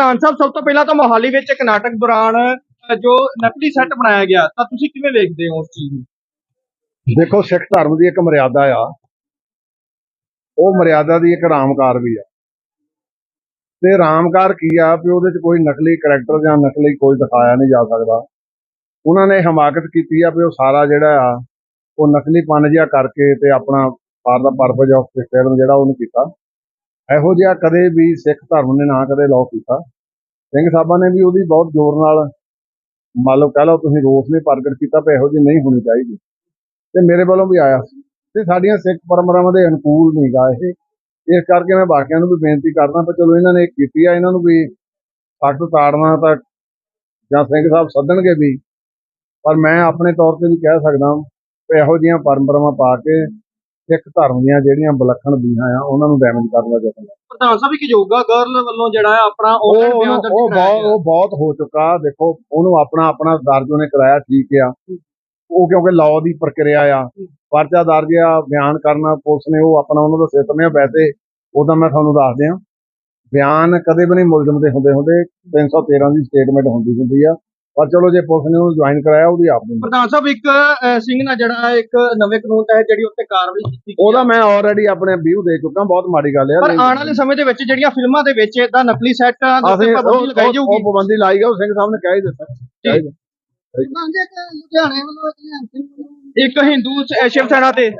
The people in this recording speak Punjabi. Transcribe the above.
ਪ੍ਰਧਾਨ ਸਾਹਿਬ, ਸਭ ਤੋਂ ਪਹਿਲਾਂ ਤਾਂ ਮੋਹਾਲੀ ਵਿੱਚ ਇੱਕ ਨਾਟਕ ਦੌਰਾਨ ਜੋ ਨਕਲੀ ਸੈੱਟ ਬਣਾਇਆ ਗਿਆ, ਤਾਂ ਤੁਸੀਂ ਕਿਵੇਂ ਵੇਖਦੇ ਹੋ ਉਸ ਚੀਜ਼ ਨੂੰ? ਦੇਖੋ, ਸਿੱਖ ਧਰਮ ਦੀ ਇੱਕ ਮਰਿਆਦਾ ਆ। ਉਹ ਮਰਿਆਦਾ ਦੀ ਇੱਕ ਰਾਮਕਾਰ ਵੀ ਆ। ਤੇ ਰਾਮਕਾਰ ਕੀ ਆ, ਵੀ ਉਹਦੇ ਚ ਕੋਈ ਨਕਲੀ ਕਰੈਕਟਰ ਜਾਂ ਨਕਲੀ ਕੋਈ ਦਿਖਾਇਆ ਨਹੀਂ ਜਾ ਸਕਦਾ। ਉਹਨਾਂ ਨੇ ਹਮਾਕਤ ਕੀਤੀ ਆ ਵੀ ਉਹ ਸਾਰਾ ਜਿਹੜਾ ਆ, ਉਹ ਨਕਲੀ ਪਨ ਜਿਹਾ ਕਰਕੇ ਤੇ ਆਪਣਾ for the purpose of film ਜਿਹੜਾ ਉਹਨੇ ਕੀਤਾ। ਇਹੋ ਜਿਹਾ ਕਦੇ ਵੀ ਸਿੱਖ ਧਰਮ ਨੇ ਨਾ ਕਦੇ ਲਾਅ ਕੀਤਾ। ਸਿੰਘ ਸਾਹਿਬਾਂ ਨੇ ਵੀ ਉਹਦੀ ਬਹੁਤ ਜ਼ੋਰ ਨਾਲ ਮੰਨ ਲਓ ਕਹਿ ਲਓ ਤੁਸੀਂ ਰੋਸ ਨੇ ਪ੍ਰਗਟ ਕੀਤਾ ਵੀ ਇਹੋ ਜਿਹੀ ਨਹੀਂ ਹੋਣੀ ਚਾਹੀਦੀ। ਤੇ ਮੇਰੇ ਵੱਲੋਂ ਵੀ ਆਇਆ ਸੀ। ਤੇ ਸਾਡੀਆਂ ਸਿੱਖ ਪਰੰਪਰਾਵਾਂ ਦੇ ਅਨੁਕੂਲ ਨਹੀਂ ਗਾ ਇਹ। ਇਸ ਕਰਕੇ ਮੈਂ ਬਾਕੀਆਂ ਨੂੰ ਵੀ ਬੇਨਤੀ ਕਰਦਾ ਪਰ ਚਲੋ ਇਹਨਾਂ ਨੇ ਕੀਤੀ ਆ, ਇਹਨਾਂ ਨੂੰ ਵੀ ਸਖਤ ਤਾੜਨਾ ਤਾਂ ਜਾਂ ਸਿੰਘ ਸਾਹਿਬ ਸੱਦਣਗੇ ਵੀ। ਪਰ ਮੈਂ ਆਪਣੇ ਤੌਰ ਤੇ ਵੀ ਕਹਿ ਸਕਦਾ ਵੀ ਇਹੋ ਜਿਹੀਆਂ ਪਰੰਪਰਾਵਾਂ ਪਾ ਕੇ ਸਿੱਖ ਧਰਮ ਦੀਆਂ ਜਿਹੜੀਆਂ ਵਿਲੱਖਣ ਬੀਹਾਂ ਆ ਉਹਨਾਂ ਨੂੰ ਡੈਮੇਜ ਕਰਨ ਦਾ ਯਤਨ ਪ੍ਰਧਾਨ ਸਾਹਿਬ ਇੱਕ ਯੋਗਾ ਗਰਲ ਵੱਲੋਂ ਜਿਹੜਾ ਹੈ ਆਪਣਾ ਉਹ ਉਹ ਬਿਆਨ ਦਰਜ ਉਹ ਕਰਾਇਆ ਬਹੁਤ ਗਿਆ। ਉਹ ਬਹੁਤ ਹੋ ਚੁੱਕਾ ਦੇਖੋ ਉਹਨੂੰ ਆਪਣਾ ਆਪਣਾ ਦਰਜ ਉਹਨੇ ਕਰਾਇਆ ਠੀਕ ਆ। ਉਹ ਕਿਉਂਕਿ ਲਾਅ ਦੀ ਪ੍ਰਕਿਰਿਆ ਆ ਪਰਚਾ ਦਰਜ ਆ ਬਿਆਨ ਕਰਨਾ ਪੁਲਿਸ ਨੇ ਉਹ ਆਪਣਾ ਉਹਨਾਂ ਦਾ ਸਿਸਟਮ ਆ ਵੈਸੇ ਉਹਦਾ ਮੈਂ ਤੁਹਾਨੂੰ ਦੱਸ ਦਿਆਂ ਬਿਆਨ ਕਦੇ ਵੀ ਨਹੀਂ ਮੁਲਜ਼ਮ ਦੇ ਹੁੰਦੇ ਹੁੰਦੇ 313 ਦੀ ਸਟੇਟਮੈਂਟ ਹੁੰਦੀ ਹੁੰਦੀ ਆ। ਪਰ ਚਲੋ ਜੇ ਪੁਲਿਸ ਨੇ ਉਹਨੂੰ ਜੁਆਇਨ ਕਰਾਇਆ ਉਹਦੀ ਆਪ ਦੀ ਪ੍ਰਧਾਨ ਸਾਹਿਬ ਇੱਕ ਸਿੰਘ ਨਾਲ ਜਿਹੜਾ ਹੈ ਇੱਕ ਨਵੇਂ ਕਾਨੂੰਨ ਤਹਿਤ ਜਿਹੜੀ ਉੱਤੇ ਕਾਰਵਾਈ ਕੀਤੀ ਗਈ ਉਹਦਾ ਮੈਂ ਆਲਰੇਡੀ ਆਪਣੇ ਵਿਊ ਦੇ ਚੁੱਕਾ ਬਹੁਤ ਮਾੜੀ ਗੱਲ ਆ। ਪਰ ਆਉਣ ਵਾਲੇ ਸਮੇਂ ਦੇ ਵਿੱਚ ਜਿਹੜੀਆਂ ਫਿਲਮਾਂ ਦੇ ਵਿੱਚ ਇਦਾਂ ਨਕਲੀ ਸੈੱਟਾਂ ਦੇ ਅਸੀਂ ਉੱਤੇ ਪਾਬੰਦੀ ਲਗਾਈ ਉਹ- ਜਾਊਗੀ। ਉਹ ਪਾਬੰਦੀ ਲਾਈ ਆ ਉਹ ਸਿੰਘ ਸਾਹਿਬ ਨੇ ਕਹਿ ਹੀ ਦਿੱਤਾ। ਕਹਿ ਹੀ ਦਿੱਤਾ। ਇੱਕ ਹਿੰਦੂ ਸ- ਸ਼ਿਵ ਸੈਨਾ ਤੇ।